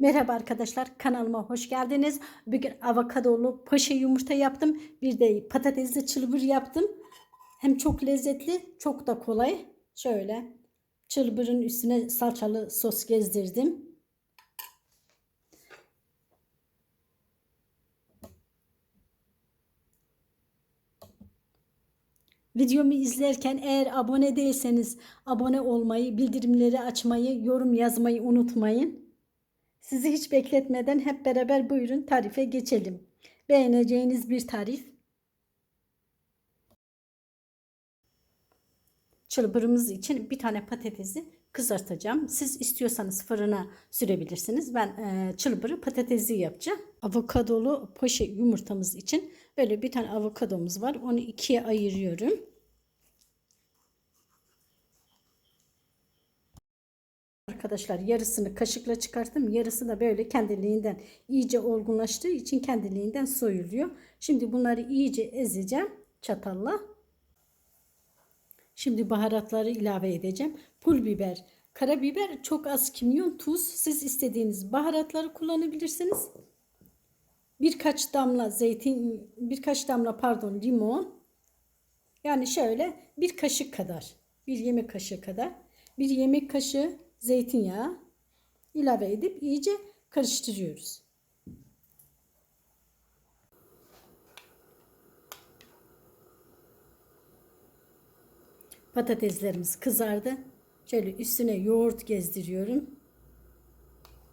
Merhaba arkadaşlar kanalıma hoş geldiniz. Bugün avokadolu poşe yumurta yaptım. Bir de patatesli çılbır yaptım. Hem çok lezzetli çok da kolay. Şöyle çılbırın üstüne salçalı sos gezdirdim. Videomu izlerken eğer abone değilseniz abone olmayı, bildirimleri açmayı, yorum yazmayı unutmayın. Sizi hiç bekletmeden hep beraber buyurun tarife geçelim. Beğeneceğiniz bir tarif. Çılbırımız için bir tane patatesi kızartacağım. Siz istiyorsanız fırına sürebilirsiniz. Ben e, çılbırı patatesi yapacağım. Avokadolu poşe yumurtamız için böyle bir tane avokadomuz var. Onu ikiye ayırıyorum. Arkadaşlar yarısını kaşıkla çıkarttım. Yarısı da böyle kendiliğinden iyice olgunlaştığı için kendiliğinden soyuluyor. Şimdi bunları iyice ezeceğim çatalla. Şimdi baharatları ilave edeceğim. Pul biber, karabiber, çok az kimyon, tuz. Siz istediğiniz baharatları kullanabilirsiniz. Birkaç damla zeytin, birkaç damla pardon limon. Yani şöyle bir kaşık kadar, bir yemek kaşığı kadar, bir yemek kaşığı zeytinyağı ilave edip iyice karıştırıyoruz. Patateslerimiz kızardı. Şöyle üstüne yoğurt gezdiriyorum.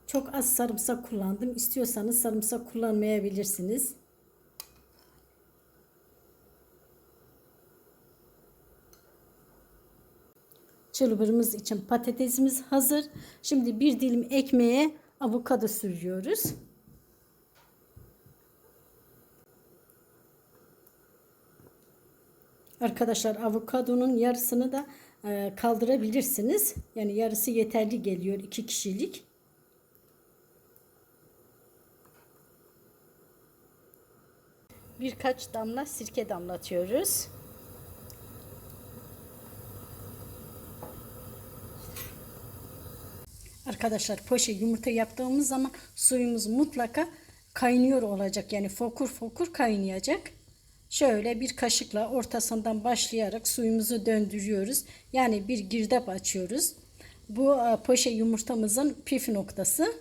Çok az sarımsak kullandım. İstiyorsanız sarımsak kullanmayabilirsiniz. Çılbırımız için patatesimiz hazır. Şimdi bir dilim ekmeğe avokado sürüyoruz. Arkadaşlar avokadonun yarısını da e, kaldırabilirsiniz. Yani yarısı yeterli geliyor iki kişilik. Birkaç damla sirke damlatıyoruz. Arkadaşlar poşe yumurta yaptığımız zaman suyumuz mutlaka kaynıyor olacak. Yani fokur fokur kaynayacak. Şöyle bir kaşıkla ortasından başlayarak suyumuzu döndürüyoruz. Yani bir girdap açıyoruz. Bu poşe yumurtamızın püf noktası.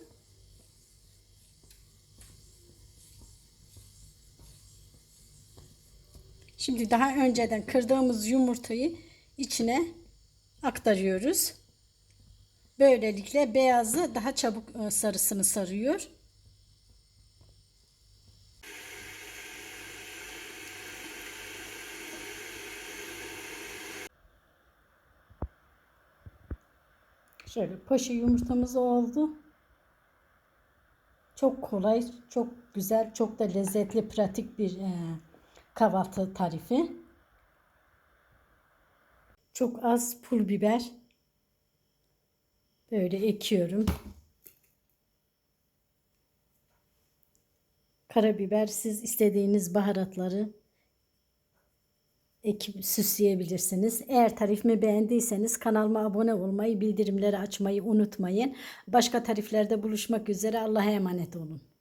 Şimdi daha önceden kırdığımız yumurtayı içine aktarıyoruz. Böylelikle beyazı daha çabuk sarısını sarıyor. Şöyle poşe yumurtamız oldu. Çok kolay, çok güzel, çok da lezzetli, pratik bir e, kahvaltı tarifi. Çok az pul biber. Böyle ekiyorum. Karabiber siz istediğiniz baharatları ekip süsleyebilirsiniz. Eğer tarifimi beğendiyseniz kanalıma abone olmayı, bildirimleri açmayı unutmayın. Başka tariflerde buluşmak üzere. Allah'a emanet olun.